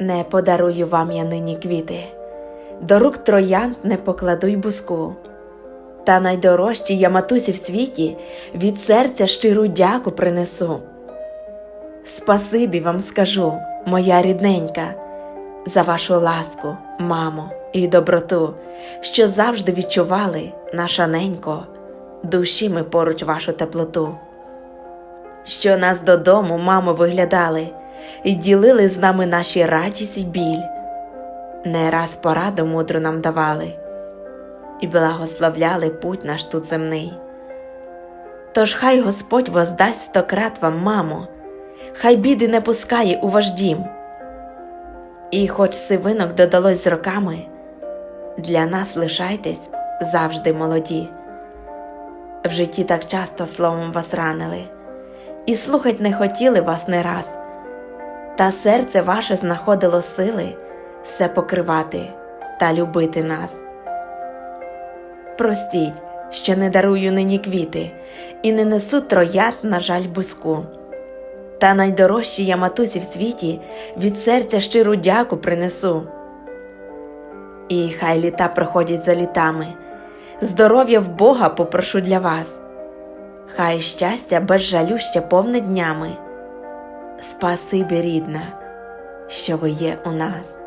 Не подарую вам я нині квіти, до рук троянд не покладу й буску. Та найдорожчі я матусі в світі від серця щиру дяку принесу. Спасибі вам скажу, моя рідненька, за вашу ласку, мамо, і доброту, що завжди відчували, наша ненько, душі ми поруч вашу теплоту. Що нас додому, мамо, виглядали, і ділили з нами наші радість і біль. Не раз пораду мудру нам давали і благословляли путь наш тут земний. Тож хай Господь воздасть стократ вам, мамо, хай біди не пускає у ваш дім. І хоч сивинок додалось з роками, для нас лишайтесь завжди молоді. В житті так часто словом вас ранили, і слухать не хотіли вас не раз, та серце ваше знаходило сили все покривати та любити нас. Простіть, що не дарую нині квіти і не несу троянд, на жаль, буску. Та найдорожчі я матусі в світі від серця щиру дяку принесу. І хай літа проходять за літами, здоров'я в Бога попрошу для вас, хай щастя без жалю ще повне днями. Спасибі, рідна, що ви є у нас.